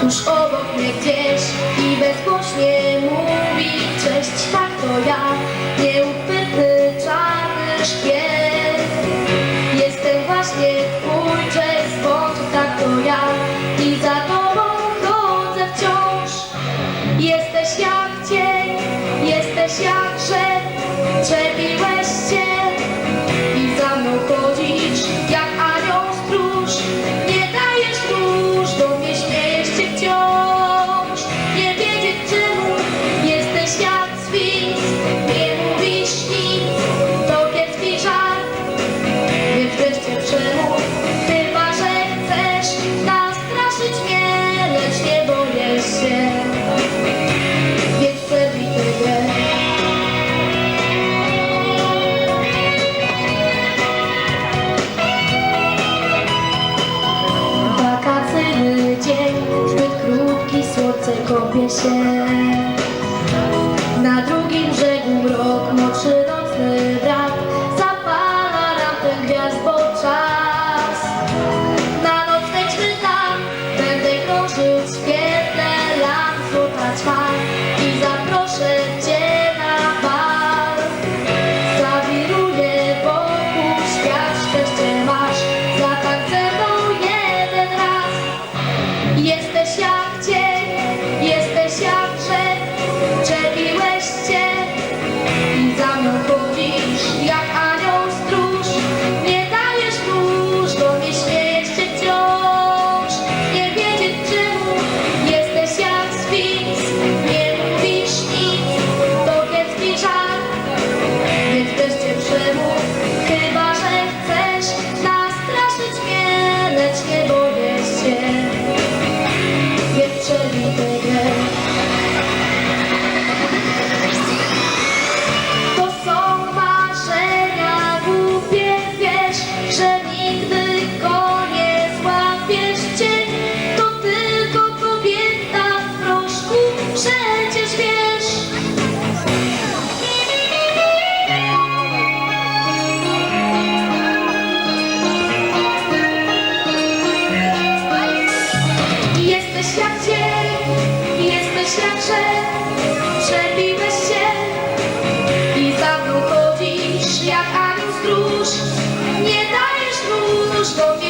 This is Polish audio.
Tuż obok mnie gdzieś i bezgłośnie mówi Cześć, tak to ja, nieuchwytny czarny szpieg Jestem właśnie twój, cześć, skąd tak to ja I za tobą chodzę wciąż. Jesteś jak cień, jesteś jak 我变身 Don't